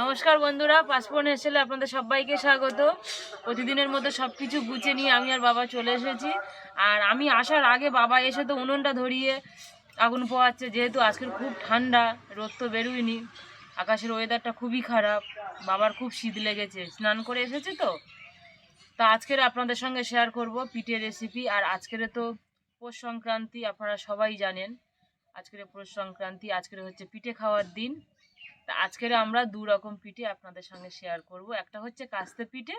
নমস্কার বন্ধুরা, পাসপোর্ট এসেলে আপনাদের সবাইকে স্বাগত। প্রতিদিনের মতো সব কিছু গুছিয়ে নিয়ে আমি আর বাবা চলে এসেছি। আর আমি আসার আগে বাবা এসে তো উনুনটা ধরিয়ে আগুন পোয়াচ্ছে যেহেতু আজকের খুব ঠান্ডা, রোদ তো বেরোয়নি। আকাশের ওয়েদারটা খুবই খারাপ, বাবার খুব শীত লেগেছে। স্নান করে এসেছে তো? তা আজকের আপনাদের সঙ্গে শেয়ার করব পিঠের রেসিপি আর আজকের তো পৌষ সংক্রান্তি, আপনারা সবাই জানেন। আজকের পৌষ সংক্রান্তি, আজকের হচ্ছে পিঠে খাওয়ার দিন। আজকের আমরা দু রকম পিঠে আপনাদের সঙ্গে শেয়ার করব। একটা হচ্ছে কাস্তে পিঠে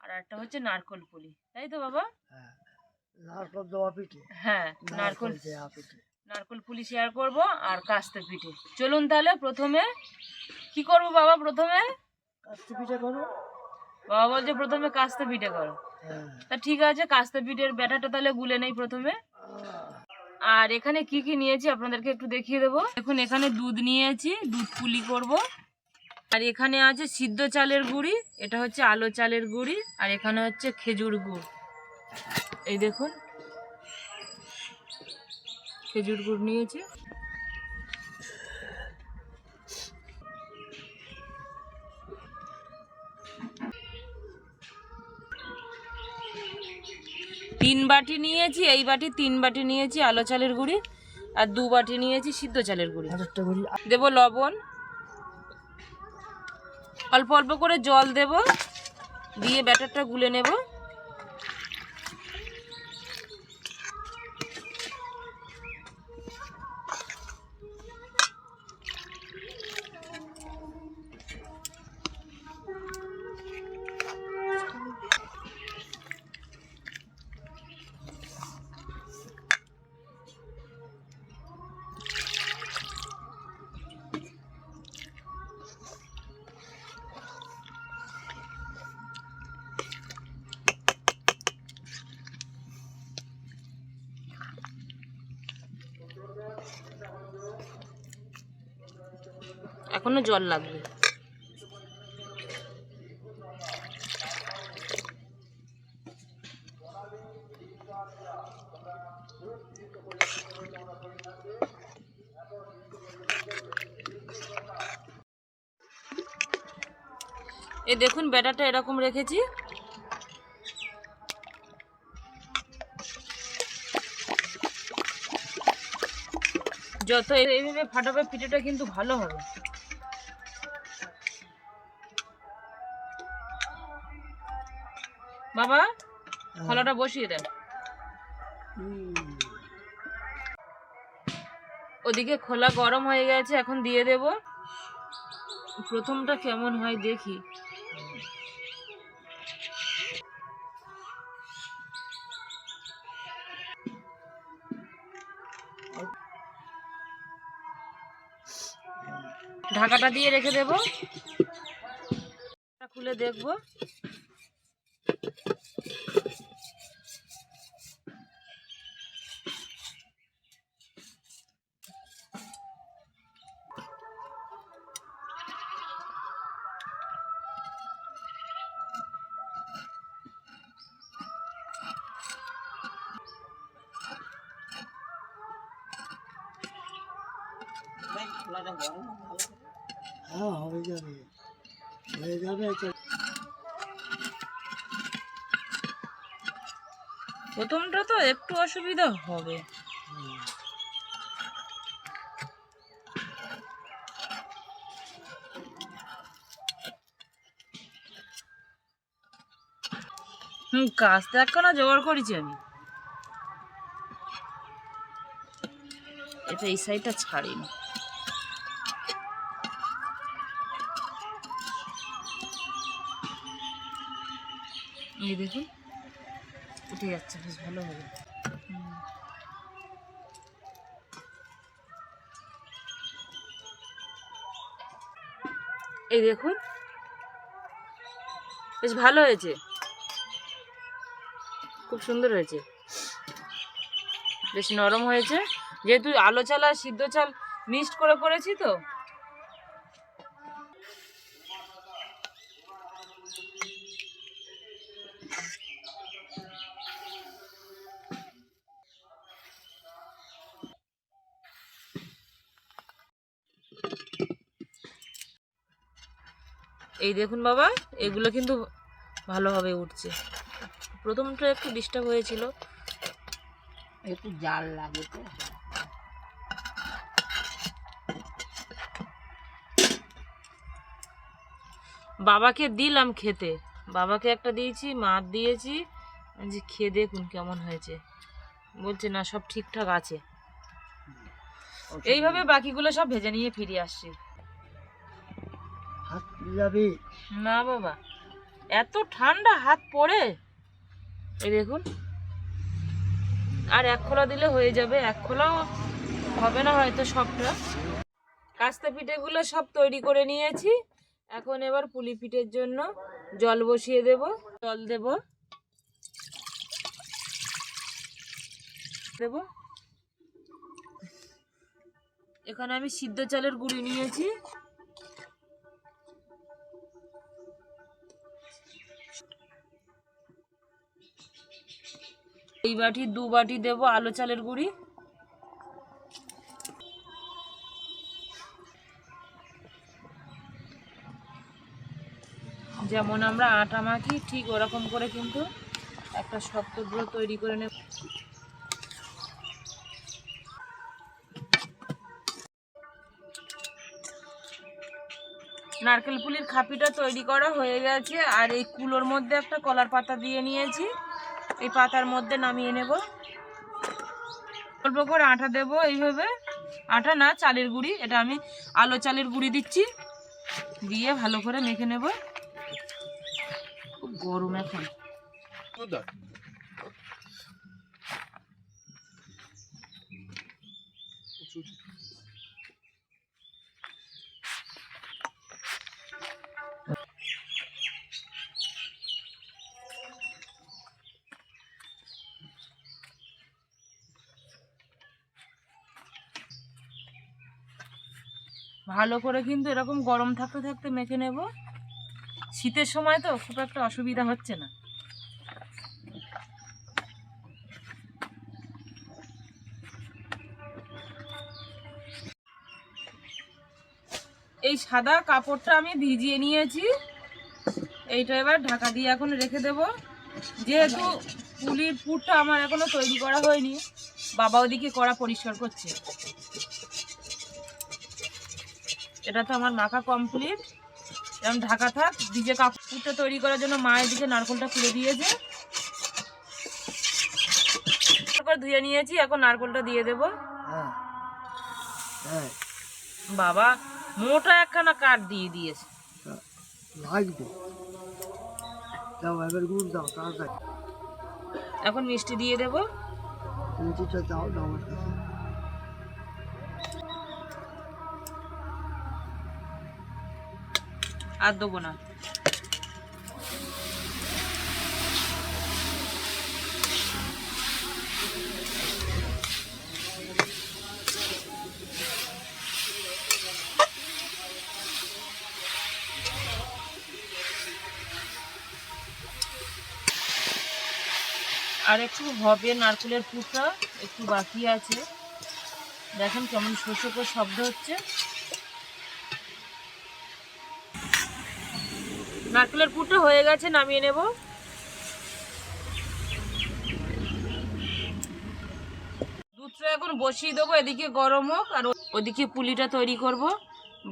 আর একটা হচ্ছে নারকল পুলি। তাই তো বাবা? হ্যাঁ নারকল দেওয়া পিঠে। হ্যাঁ নারকল দেওয়া পিঠে। নারকল পুলি শেয়ার করব আর কাস্তে পিঠে। চলুন তাহলে প্রথমে কি করব বাবা প্রথমে? কাস্তে পিঠে করো। বাবা বলছে প্রথমে কাস্তে পিঠে করো। হ্যাঁ। তা ঠিক আছে কাস্তে পিঠের ব্যাটাটা তাহলে গুলে নেই প্রথমে। আর এখানে কি কি নিয়েছি আপনাদেরকে একটু দেখিয়ে দেবো। এখন এখানে দুধ নিয়েছি, দুধ পুলি করব। আর এখানে আছে সিদ্ধ চালের গুঁড়ি, এটা হচ্ছে আলো চালের গুড়ি, আর এখানে হচ্ছে খেজুর গুড়। এই দেখুন, খেজুর গুড় নিয়েছি। তিন বাটি নিয়েছি এই বাটি তিন বাটি নিয়েছি আলো চালের গুঁড়ি আর দু বাটি নিয়েছি সিদ্ধ চালের গুঁড়ি। দেব লবণ। অল্প অল্প করে জল দেব দিয়ে ব্যাটারটা গুলে নেব। এখনও জল লাগবে। এই দেখুন, ব্যাটারটা এরকম রেখেছি। যত এইভাবে ফাটাবে পিঠেটা কিন্তু ভালো হবে। বাবা খোলাটা বসিয়ে দেন ওদিকে খোলা গরম হয়ে গেছে এখন দিয়ে দেব। প্রথমটা কেমন হয় দেখি। ঢাকাটা দিয়ে রেখে দেব। খুলে দেখব। হ্যাঁ হয়ে যাবে। হয়ে যাবে প্রথমটা তো একটু অসুবিধা হবে। হুম, কাজটা একখানা জোগাড় করেছি আমি। এটা এই সাইডটা ছাড়িনি। এই দেখুন, উঠে যাচ্ছে, বেশ ভালো হবে এই দেখুন, বেশ ভালো হয়েছে। খুব সুন্দর হয়েছে। বেশ নরম হয়েছে। যেহেতু আলো চাল আর সিদ্ধ চাল মিক্সড করে করেছি তো। এই দেখুন বাবা, এগুলো কিন্তু ভালোভাবে উঠছে। প্রথমটা একটু ডিস্টার্ব হয়েছিল। একটু জাল লাগে তো। বাবাকে দিলাম খেতে। বাবাকে একটা দিয়েছি মার দিয়েছি। যে খেয়ে দেখুন কেমন হয়েছে। বলছে না সব ঠিকঠাক আছে। এইভাবে বাকিগুলো সব ভেজে নিয়ে ফিরে আসছি। না বাবা এত ঠান্ডা হাত পড়ে। এই দেখুন। আর এক খোলা দিলে হয়ে যাবে। এক খোলাও হবে না হয়তো সবটা। কাস্তা পিঠেগুলো সব তৈরি করে নিয়েছি। এখন এবার পুলি পিঠের জন্য জল বসিয়ে দেব, জল দেব। দেব। এখানে আমি সিদ্ধ চালের গুঁড়ি নিয়েছি। এই বাটি, দু বাটি দেব আলো চালের গুঁড়ি। যেমন আমরা আটা মাখি, ঠিক ওরকম করে কিন্তু একটা শক্ত ডো তৈরি করে নেব। নারকেল পুলির খাপিটা তৈরি করা হয়ে গেছে, আর এই কুলোর মধ্যে একটা কলার পাতা দিয়ে নিয়েছি। এই পাতার মধ্যে নামিয়ে নেব। অল্প করে আটা দেব এইভাবে। আটা না, চালের গুঁড়ি, এটা আমি আলো চালের গুঁড়ি দিচ্ছি। দিয়ে ভালো করে মেখে নেব। খুব গরম এখন। ভালো করে কিন্তু এরকম গরম থাকতে থাকতে মেখে নেব। শীতের সময় তো খুব একটা অসুবিধা হচ্ছে না। এই সাদা কাপড়টা আমি ভিজিয়ে নিয়েছি। এইটা এবার ঢাকা দিয়ে এখন রেখে দেব। যেহেতু পুলির পুরটা আমার এখনও তৈরি করা হয়নি, বাবা ওদিকে কড়া পরিষ্কার করছে। এটা তো আমার মাখা কমপ্লিট এরকম ঢাকা থাক ভিজে কাপড়টা তৈরি করার জন্য মায়ের দিকে নারকলটা খুলে দিয়েছে। তারপর ধুয়ে নিয়েছি এখন নারকলটা দিয়ে দেব। হ্যাঁ হ্যাঁ। বাবা মোটা একখানা কাঠ দিয়ে দিয়েছে। এখন মিষ্টি দিয়ে দেবো। দাও আর দেবো না। আর একটু হবে নারকেলের পুরটা, একটু বাকি আছে। দেখেন কেমন শোষক শব্দ হচ্ছে। নারকেলের পুরটা হয়ে গেছে, নামিয়ে নেব। দুধটা এখন বসিয়ে দেবো, এদিকে গরম হোক, আর ওদিকে পুলিটা তৈরি করব।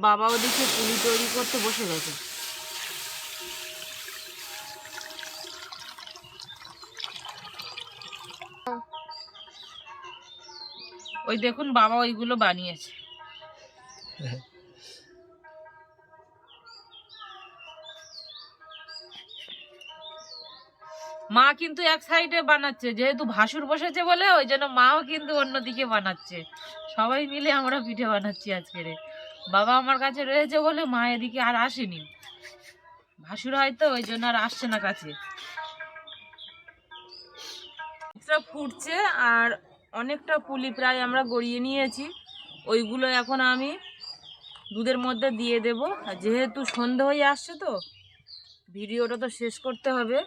বাবা ওদিকে পুলি তৈরি করতে বসে গেছে। ওই দেখুন বাবা ওইগুলো বানিয়েছে। মা কিন্তু এক সাইডে বানাচ্ছে, যেহেতু ভাসুর বসেছে বলে, ওই জন্য মাও কিন্তু অন্যদিকে বানাচ্ছে। সবাই মিলে আমরা পিঠে বানাচ্ছি আজকের বাবা আমার কাছে রয়েছে বলে মা এদিকে আর আসেনি। ভাসুর হয়তো ওই জন্য আর আসছে না কাছে। ফুটছে আর অনেকটা পুলি প্রায় আমরা গড়িয়ে নিয়েছি। ওইগুলো এখন আমি দুধের মধ্যে দিয়ে দেব। আর যেহেতু সন্ধে হয়ে আসছে তো, ভিডিওটা তো শেষ করতে হবে।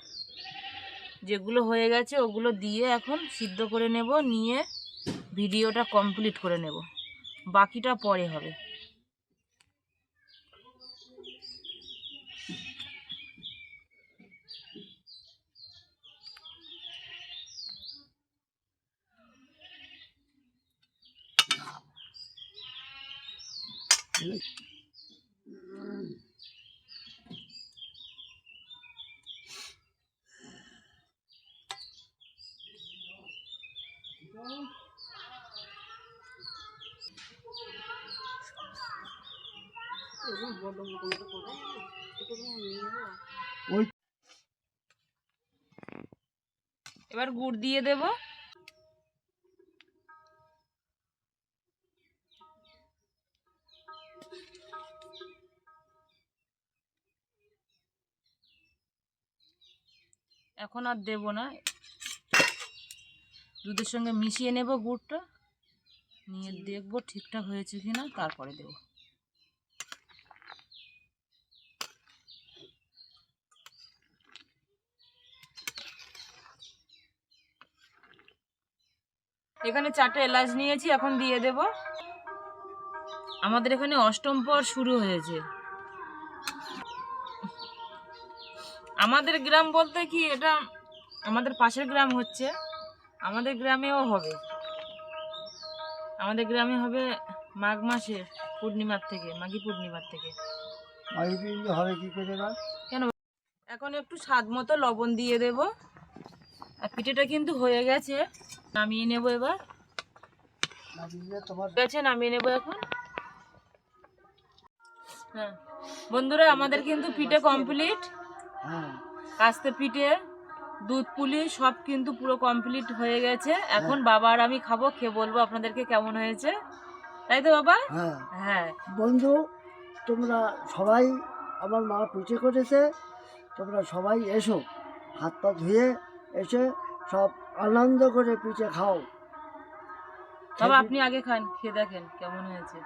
যেগুলো হয়ে গেছে ওগুলো দিয়ে এখন সিদ্ধ করে নেব, নিয়ে ভিডিওটা কমপ্লিট করে নেব। বাকিটা পরে হবে। Thank এবার গুড় দিয়ে দেব। এখন আর দেব না। দুধের সঙ্গে মিশিয়ে নেব গুড়টা। নিয়ে দেখব ঠিকঠাক হয়েছে কিনা, তারপরে দেব। এখানে চারটে এলাচ নিয়েছি, এখন দিয়ে দেব। আমাদের এখানে অষ্টম পর শুরু হয়েছে। আমাদের গ্রাম বলতে কি, এটা আমাদের পাশের গ্রাম হচ্ছে। আমাদের গ্রামেও হবে। আমাদের গ্রামে হবে মাঘ মাসের পূর্ণিমার থেকে মাঘী পূর্ণিমার থেকে। হবে কি করে কেন? এখন একটু স্বাদ মতো লবণ দিয়ে দেব। আর পিঠেটা কিন্তু হয়ে গেছে নামিয়ে নেব এবার। গেছে নামিয়ে নেব এখন। হ্যাঁ। বন্ধুরা আমাদের কিন্তু পিঠে কমপ্লিট হ্যাঁ। কাস্তে পিঠে। দুধ পুলি সব কিন্তু পুরো কমপ্লিট হয়ে গেছে। এখন বাবা আর আমি খাব খেয়ে বলব আপনাদেরকে কেমন হয়েছে। তাই তো বাবা? হ্যাঁ। হ্যাঁ। বন্ধু তোমরা সবাই আমার মা পিঠে করেছে তোমরা সবাই এসো হাত পা ধুয়ে এসে সব আনন্দ করে পিঠে খাও। বাবা আপনি আগে খান খেয়ে দেখেন কেমন হয়েছে।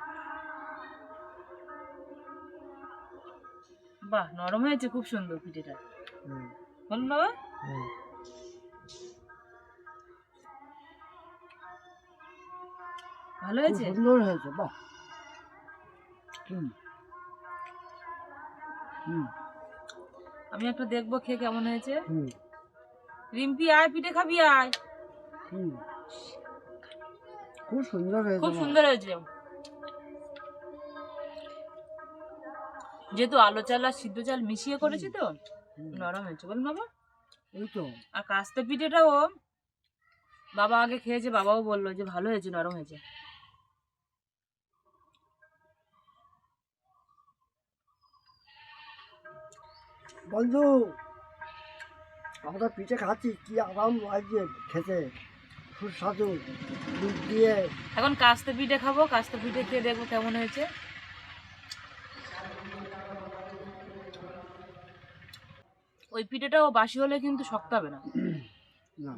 বাহ নরম হয়েছে খুব সুন্দর পিঠেটা। বলুন বাবা। ভালো হয়েছে? সুন্দর হয়েছে বাহ। হুম। হুম। আমি একটা দেখব খেয়ে কেমন হয়েছে। হুম। রিম্পি আয় পিঠে খাবি আয়। খুব সুন্দর হয়েছে খুব সুন্দর হয়েছে। যেহেতু আলো চাল আর সিদ্ধ চাল মিশিয়ে করেছি তো নরম হয়েছে। বলুন বাবা। তো। আর কাস্তে পিঠেটাও বাবা আগে খেয়েছে বাবাও বলল যে ভালো হয়েছে নরম হয়েছে। বন্ধু আমরা পিঠে খাচ্ছি কি আরাম লাগছে খেতে। সুস্বাদু। দুধ দিয়ে। এখন কাস্তে পিঠে খাব কাস্তে পিঠে খেয়ে দেখব কেমন হয়েছে। ওই পিঠেটাও বাসি হলে কিন্তু শক্ত হবে না। না।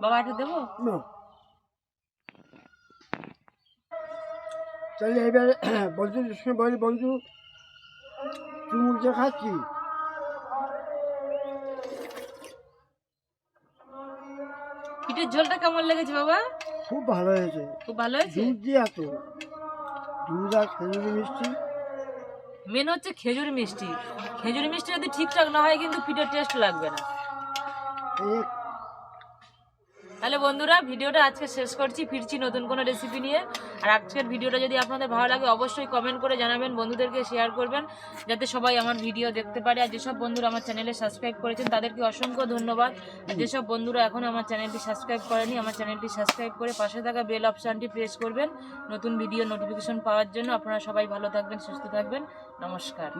বাবা এটা দেবো? না। তাহলে এবার বলি বন্ধু চুমুর যে খাচ্ছি। ঝোলটা কেমন লেগেছে বাবা? খুব ভালো হয়েছে। খুব ভালো হয়েছে? দুধ দিয়ে এত দুধ আর খেজুরি মিষ্টি। মেন হচ্ছে খেজুর মিষ্টি। খেজুর মিষ্টি যদি ঠিকঠাক না হয় কিন্তু পিঠের টেস্ট লাগবে না। তাহলে বন্ধুরা, ভিডিওটা আজকে শেষ করছি। ফিরছি নতুন কোনো রেসিপি নিয়ে। আর আজকের ভিডিওটা যদি আপনাদের ভালো লাগে, অবশ্যই কমেন্ট করে জানাবেন, বন্ধুদেরকে শেয়ার করবেন, যাতে সবাই আমার ভিডিও দেখতে পারে। আর যেসব বন্ধুরা আমার চ্যানেলে সাবস্ক্রাইব করেছেন, তাদেরকে অসংখ্য ধন্যবাদ। আর যেসব বন্ধুরা এখনও আমার চ্যানেলটি সাবস্ক্রাইব করেনি, আমার চ্যানেলটি সাবস্ক্রাইব করে পাশে থাকা বেল অপশানটি প্রেস করবেন। নতুন ভিডিও নোটিফিকেশন পাওয়ার জন্য আপনারা সবাই ভালো থাকবেন, সুস্থ থাকবেন। নমস্কার।